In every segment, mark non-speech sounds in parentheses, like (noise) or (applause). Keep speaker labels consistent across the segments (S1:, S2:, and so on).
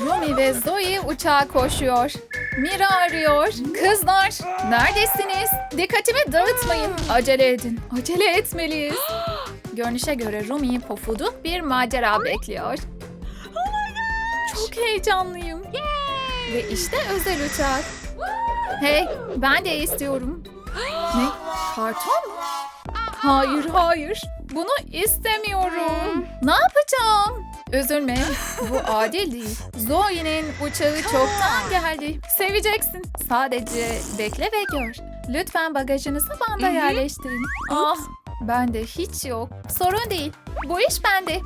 S1: Rumi ve Zoe uçağa koşuyor. Mira arıyor. Kızlar neredesiniz? Dikkatimi dağıtmayın. Acele edin. Acele etmeliyiz. (gasps) Görünüşe göre Rumi'yi pofuduk bir macera bekliyor. Çok heyecanlıyım. Ve işte özel uçak. Hey, ben de istiyorum. (gasps) Ne? Karton mu? Hayır, hayır. Bunu istemiyorum. Ne yapacağım? Üzülme. Bu adil değil. Zoe'nin uçağı çoktan geldi. Seveceksin. Sadece bekle ve gör. Lütfen bagajınızı banda yerleştirin. Ah, bende hiç yok. Sorun değil. Bu iş bende.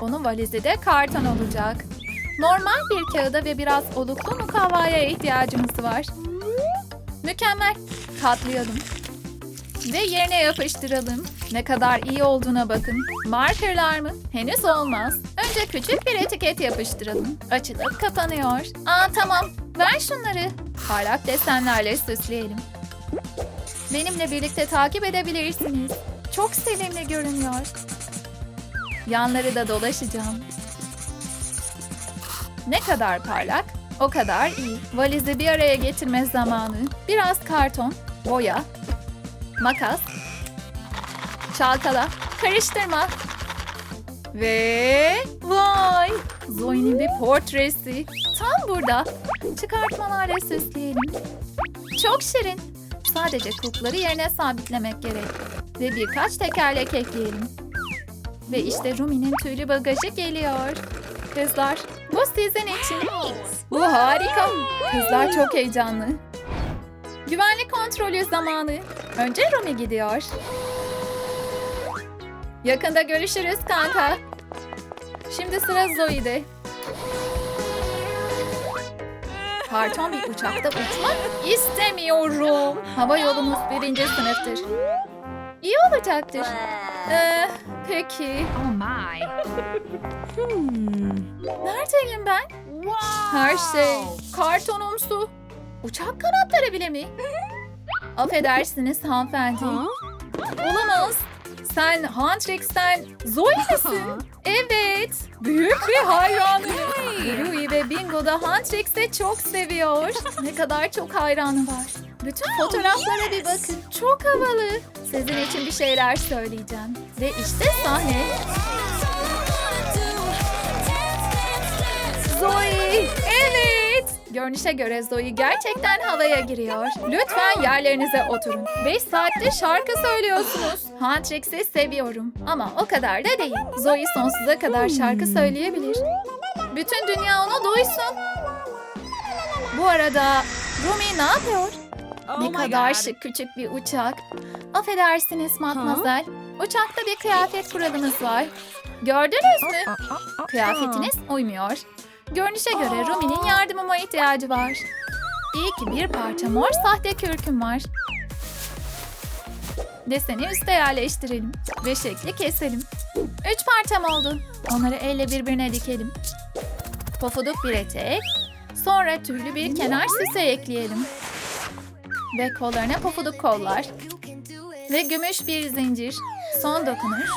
S1: Onun valizi de karton olacak. Normal bir kağıda ve biraz oluklu mukavvaya ihtiyacımız var. Mükemmel. Katlayalım. Ve yerine yapıştıralım. Ne kadar iyi olduğuna bakın. Markerlar mı? Henüz olmaz. Önce küçük bir etiket yapıştıralım. Açılıp kapanıyor. Aa tamam. Ver şunları. Parlak desenlerle süsleyelim. Benimle birlikte takip edebilirsiniz. Çok sevimli görünüyor. Yanları da dolaşacağım. Ne kadar parlak, o kadar iyi. Valizi bir araya getirme zamanı. Biraz karton, boya, makas, çalkala, karıştırma. Ve vay! Zoe'nin bir portresi. Tam burada. Çıkartmalarla süsleyelim. Çok şirin. Sadece kulpları yerine sabitlemek gerek. Ve birkaç tekerlek ekleyelim. Ve işte Rumi'nin tüylü bagajı geliyor. Kızlar, bu sizin için. Bu harika. Kızlar çok heyecanlı. Güvenlik kontrolü zamanı. Önce Rumi gidiyor. Yakında görüşürüz kanka. Şimdi sıra Zoe'de. Karton bir uçakta uçmak istemiyorum. Hava yolumuz birinci sınıftır. İyi olacaktır. Ee, peki.
S2: Oh my.
S1: Neredeyim ben? Her şey kartonumsu. Uçak kanatları bile mi? (laughs) Affedersiniz hanımefendi. Olamaz. Sen Huntrix'ten Zoe misin? (laughs) Evet. Büyük bir hayranım. Louie ve Bingo da Huntrix'i çok seviyor. Ne kadar çok hayranı var. Bütün fotoğraflara bir bakın. Çok havalı. Sizin için bir şeyler söyleyeceğim. Ve işte sahne. Görünüşe göre Zoe gerçekten havaya giriyor. Lütfen yerlerinize oturun. 5 saatte şarkı söylüyorsunuz. Huntrix'i seviyorum. Ama o kadar da değil. Zoe sonsuza kadar şarkı söyleyebilir. Bütün dünya onu duysun. Bu arada Rumi ne yapıyor? ne kadar şık küçük bir uçak. Affedersiniz matmazel. Uçakta bir kıyafet kuralımız var. Gördünüz mü? Kıyafetiniz uymuyor. Görünüşe göre Rumi'nin yardımıma ihtiyacı var. İyi ki bir parça mor sahte kürküm var. Deseni üste yerleştirelim ve şekli keselim. Üç parçam oldu. Onları elle birbirine dikelim. Pofuduk bir etek, sonra tüylü bir kenar süse ekleyelim. Ve kollarına pofuduk kollar. Ve gümüş bir zincir. Son dokunuş.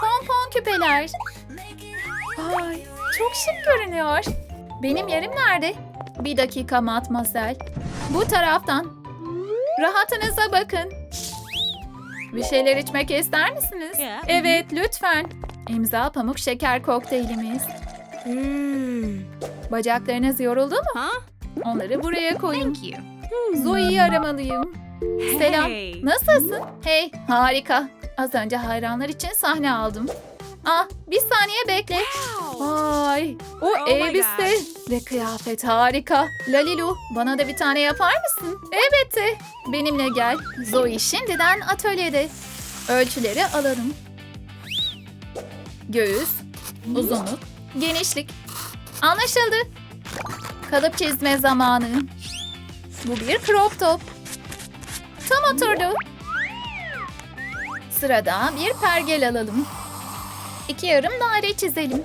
S1: Pompon küpeler. Ay, çok şık görünüyor. Benim yerim nerede? Bir dakika matmasel. Bu taraftan. Rahatınıza bakın. Bir şeyler içmek ister misiniz? Evet, lütfen. İmza pamuk şeker kokteylimiz. Bacaklarınız yoruldu mu? Onları buraya koyun.
S2: You.
S1: Zoe'yi aramalıyım. Selam. Nasılsın? Hey, harika. Az önce hayranlar için sahne aldım. Ah, bir saniye bekle. Vay, o
S2: Oh
S1: elbise ve kıyafet harika. Lalilu, bana da bir tane yapar mısın? Elbette. Benimle gel. Zoe şimdiden atölyede. Ölçüleri alalım. Göğüs, uzunluk, genişlik. Anlaşıldı. Kalıp çizme zamanı. Bu bir crop top. Tam oturdu. Sırada bir pergel alalım. İki yarım daire çizelim.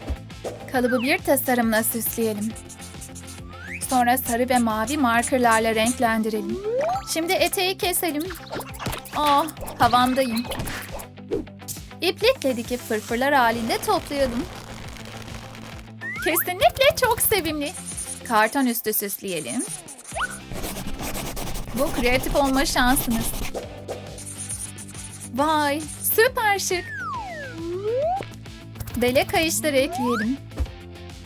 S1: Kalıbı bir tasarımla süsleyelim. Sonra sarı ve mavi markerlarla renklendirelim. Şimdi eteği keselim. Ah, havandayım. İplikle dikip fırfırlar halinde toplayalım. Kesinlikle çok sevimli. Karton üstü süsleyelim. Bu kreatif olma şansınız. Vay, süper şık. Bele kayışları ekleyelim.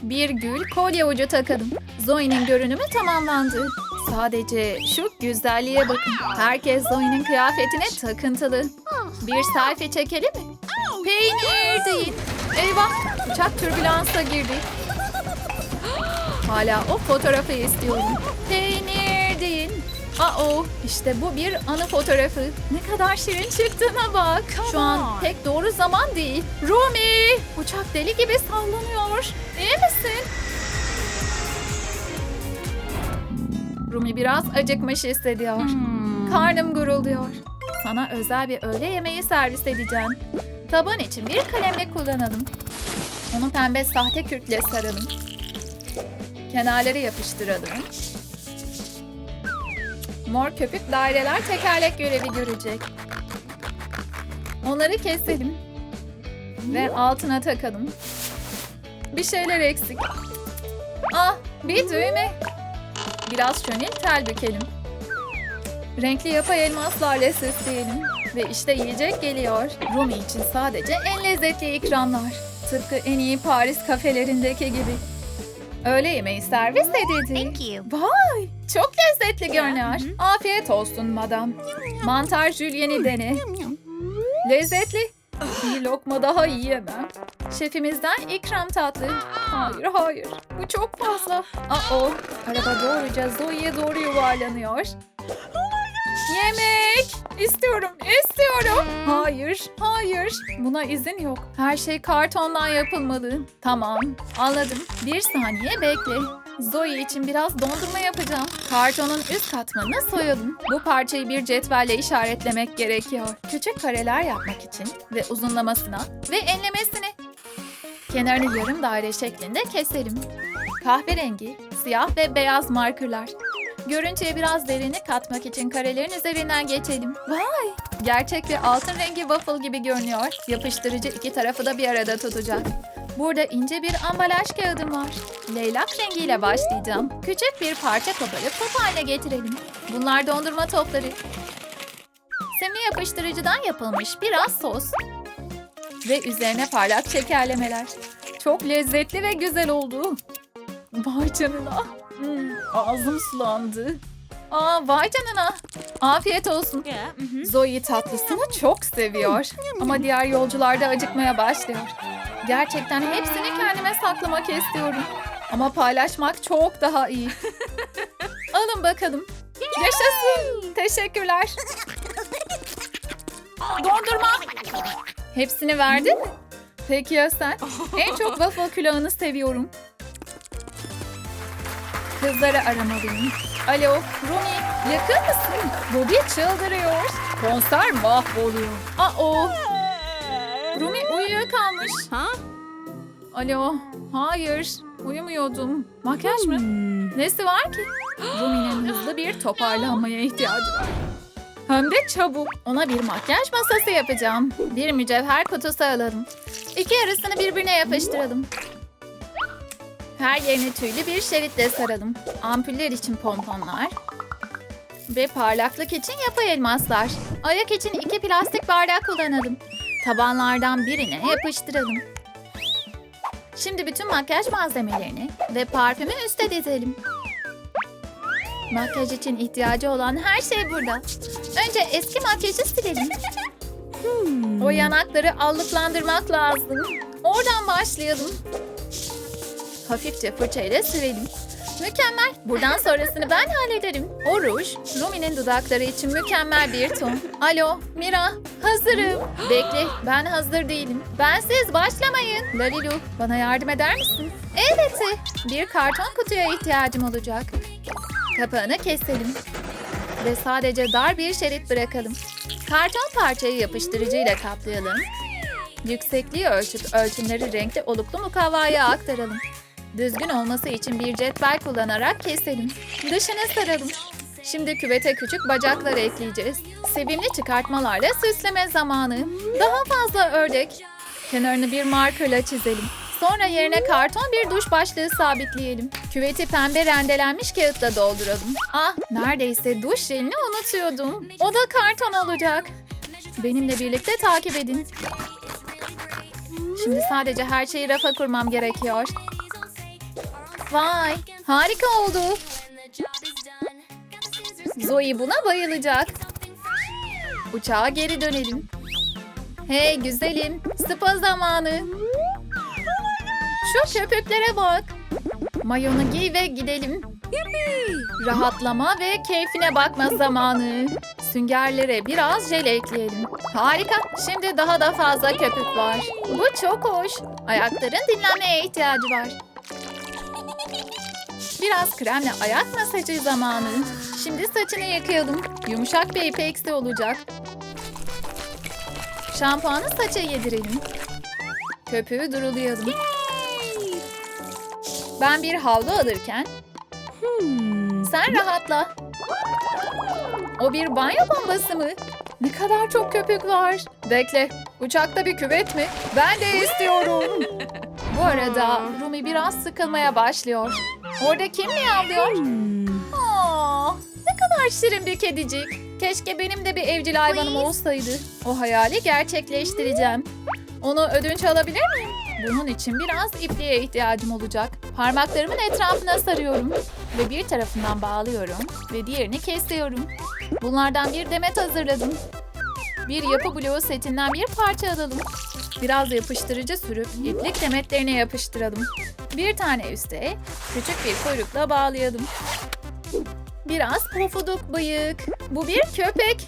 S1: Bir gül kolye ucu takalım. Zoe'nin görünümü tamamlandı. Sadece şu güzelliğe bakın. Herkes Zoe'nin kıyafetine takıntılı. Bir selfie çekelim mi? Peynir değil. Eyvah uçak türbülansa girdi. (gasps) Hala o fotoğrafı istiyorum. Peynir Aa, işte bu bir anı fotoğrafı. Ne kadar şirin çıktığına bak. Şu an pek doğru zaman değil. Rumi! Uçak deli gibi sallanıyor. İyi misin? Rumi biraz acıkmış hissediyor. Karnım gurulduyor. Sana özel bir öğle yemeği servis edeceğim. Taban için bir kalemle kullanalım. Onu pembe sahte kürkle saralım. Kenarları yapıştıralım. Mor köpük daireler tekerlek görevi görecek. Onları keselim. Ve altına takalım. Bir şeyler eksik. Ah bir düğme. Biraz şönil tel bükelim. Renkli yapay elmaslarla süsleyelim. Ve işte yiyecek geliyor. Rumi için sadece en lezzetli ikramlar. Tıpkı en iyi Paris kafelerindeki gibi. Öğle yemeği servis edildi.
S2: Thank you.
S1: Vay! Çok lezzetli görünüyor. Afiyet olsun madam. Mantar jülyeni dene. Lezzetli. Bir lokma daha yiyemem. Şefimizden ikram tatlı. Hayır hayır. Bu çok fazla. Aa, araba doğruca Zoe'ye doğru yuvarlanıyor. Yemek! İstiyorum, istiyorum. Hayır, hayır. Buna izin yok. Her şey kartondan yapılmalı. Tamam, anladım. Bir saniye bekle. Zoe için biraz dondurma yapacağım. Kartonun üst katmanını soyalım. Bu parçayı bir cetvelle işaretlemek gerekiyor. Küçük kareler yapmak için ve uzunlamasına ve enlemesine. Kenarını yarım daire şeklinde keselim. Kahverengi, siyah ve beyaz markerlar. Görüntüye biraz derinlik katmak için karelerin üzerinden geçelim. Vay! Gerçek bir altın rengi waffle gibi görünüyor. Yapıştırıcı iki tarafı da bir arada tutacak. Burada ince bir ambalaj kağıdım var. Leylak rengiyle başlayacağım. Küçük bir parça koparıp top haline getirelim. Bunlar dondurma topları. Simli yapıştırıcıdan yapılmış biraz sos. Ve üzerine parlak şekerlemeler. Çok lezzetli ve güzel oldu. Vay canına. Ağzım sulandı. Aa vay canına. Afiyet olsun. Zoe tatlısını çok seviyor. Ama diğer yolcular da acıkmaya başlıyor. Gerçekten hepsini kendime saklamak istiyorum. Ama paylaşmak çok daha iyi. (laughs) Alın bakalım. Yaşasın. Teşekkürler. Dondurma. Hepsini verdin mi? Peki ya sen? En çok waffle külahını seviyorum. Kızları aramalıyım. Alo, Rumi, yakın mısın? Bobby çıldırıyor. Konser mahvoluyor. Aa, o. Rumi uyuyakalmış.
S2: Huh?
S1: Alo, hayır. Uyumuyordum. Makyaj mı? Nesi var ki? Rumi'nin (gasps) hızlı bir toparlanmaya ihtiyacı var. Hem de çabuk. Ona bir makyaj masası yapacağım. Bir mücevher kutusu alalım. İki yarısını birbirine yapıştıralım. Her yerini tüylü bir şeritle saralım. Ampuller için pomponlar. Ve parlaklık için yapay elmaslar. Ayak için iki plastik bardak kullanalım. Tabanlardan birine yapıştıralım. Şimdi bütün makyaj malzemelerini ve parfümü üste dizelim. Makyaj için ihtiyacı olan her şey burada. Önce eski makyajı silelim. O yanakları allıklandırmak lazım. Oradan başlayalım. Hafifçe fırçayla sürelim. Mükemmel. Buradan sonrasını ben hallederim. O ruj, Rumi'nin dudakları için mükemmel bir ton. Alo, Mira, hazırım. Bekle, ben hazır değilim. Bensiz başlamayın. Lalilu, bana yardım eder misin? Elbette. Bir karton kutuya ihtiyacım olacak. Kapağını keselim. Ve sadece dar bir şerit bırakalım. Karton parçayı yapıştırıcıyla kaplayalım. Yüksekliği ölçüp ölçümleri renkli oluklu mukavvaya aktaralım. Düzgün olması için bir cetvel kullanarak keselim. Dışını saralım. Şimdi küvete küçük bacaklar ekleyeceğiz. Sevimli çıkartmalarla süsleme zamanı. Daha fazla ördek. Kenarını bir markerla çizelim. Sonra yerine karton bir duş başlığı sabitleyelim. Küveti pembe rendelenmiş kağıtla dolduralım. Ah neredeyse duş jelini unutuyordum. O da karton olacak. Benimle birlikte takip edin. Şimdi sadece her şeyi rafa kurmam gerekiyor. Vay harika oldu. Zoe buna bayılacak. Uçağa geri dönelim. Hey güzelim, spa zamanı. Şu köpüklere bak. Mayonu giy ve gidelim. Rahatlama ve keyfine bakma zamanı. Süngerlere biraz jel ekleyelim. Harika. Şimdi daha da fazla köpük var. Bu çok hoş. Ayakların dinlenmeye ihtiyacı var. Biraz kremle ayak masajı zamanı. Şimdi saçını yıkayalım. Yumuşak bir ipeksi olacak. Şampuanı saça yedirelim. Köpüğü durulayalım. Ben bir havlu alırken sen rahatla. O bir banyo bombası mı? Ne kadar çok köpük var. Bekle, uçakta bir küvet mi? Ben de istiyorum. Bu arada Rumi biraz sıkılmaya başlıyor. Orada kim miyavlıyor? Aa, ne kadar şirin bir kedicik. Keşke benim de bir evcil hayvanım olsaydı. O hayali gerçekleştireceğim. Onu ödünç alabilir miyim? Bunun için biraz ipliğe ihtiyacım olacak. Parmaklarımın etrafına sarıyorum. Ve bir tarafından bağlıyorum. Ve diğerini kesiyorum. Bunlardan bir demet hazırladım. Bir yapı bloğu setinden bir parça alalım. Biraz yapıştırıcı sürüp iplik demetlerine yapıştıralım. Bir tane üste küçük bir kuyrukla bağlayalım. Biraz pofuduk bıyık. Bu bir köpek.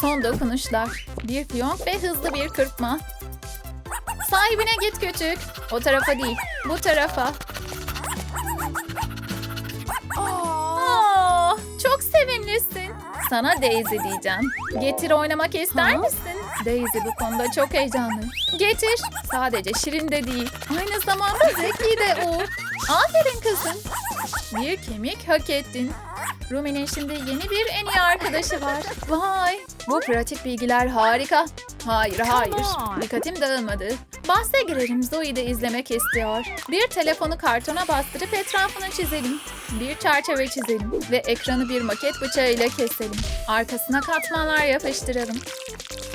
S1: Son dokunuşlar. Bir fiyonk ve hızlı bir kırpma. Sahibine git küçük. O tarafa değil, bu tarafa. Aa, çok sevimlisin. Sana Daisy diyeceğim. Getir oynamak ister misin? Daisy bu konuda çok heyecanlı. Getir. Sadece şirin de değil. Aynı zamanda zeki de o. Aferin kızım. Bir kemik hak ettin. Rumi'nin şimdi yeni bir en iyi arkadaşı var. Vay, bu pratik bilgiler harika. Hayır, hayır. Dikkatim dağılmadı. Bahse girerim Zoe de izlemek istiyor. Bir telefonu kartona bastırıp etrafını çizelim. Bir çerçeve çizelim ve ekranı bir maket bıçağıyla keselim. Arkasına katmanlar yapıştıralım.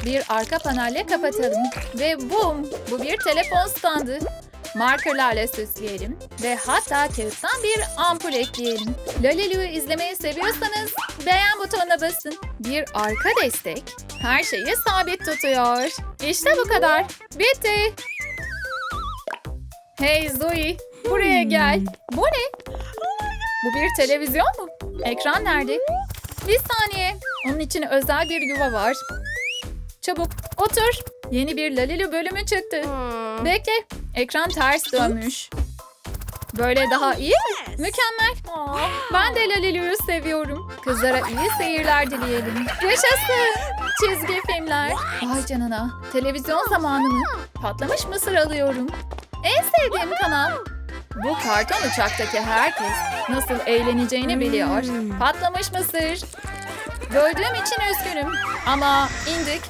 S1: Bir arka panelle kapatalım. Ve bum! Bu bir telefon standı. Markerlarla süsleyelim ve hatta kağıttan bir ampul ekleyelim. Lalilu'yu izlemeyi seviyorsanız beğen butonuna basın. Bir arka destek her şeyi sabit tutuyor. İşte bu kadar. Bitti. Hey Zoe, buraya gel. Bu ne? Bu bir televizyon mu? Ekran nerede? Bir saniye. Onun için özel bir yuva var. Çabuk otur. Yeni bir Lalilu bölümü çıktı. Bekle. Ekran ters dönmüş. Böyle daha iyi mi? Mükemmel. Ben de Lalilu'yu seviyorum. Kızlara iyi seyirler dileyelim. Yaşasın. Çizgi filmler. Vay canına. Televizyon zamanı mı? Patlamış mısır alıyorum. En sevdiğim kanal. Bu karton uçaktaki herkes nasıl eğleneceğini biliyor. Patlamış mısır. Böldüğüm için üzgünüm. Ama indik.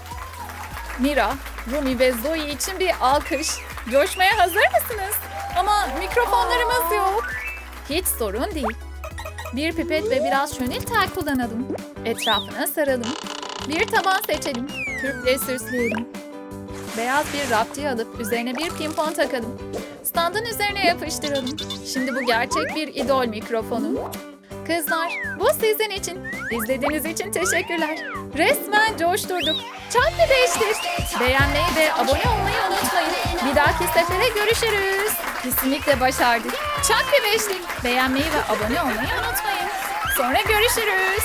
S1: Mira, Rumi ve Zoe için bir alkış. Coşmaya hazır mısınız? Ama mikrofonlarımız yok. Hiç sorun değil. Bir pipet ve biraz şönil tel kullanalım. Etrafına saralım. Bir taban seçelim. Kürkle süsleyelim. Beyaz bir raptiye alıp üzerine bir pimpon takalım. Standın üzerine yapıştıralım. Şimdi bu gerçek bir idol mikrofonu. Kızlar, bu sizin için. İzlediğiniz için teşekkürler. Resmen coşturduk. Bir beştir. Beğenmeyi ve abone olmayı unutmayın. Bir dahaki sefere görüşürüz. Kesinlikle başardık. Bir beşlik. Beğenmeyi ve abone olmayı unutmayın. Sonra görüşürüz.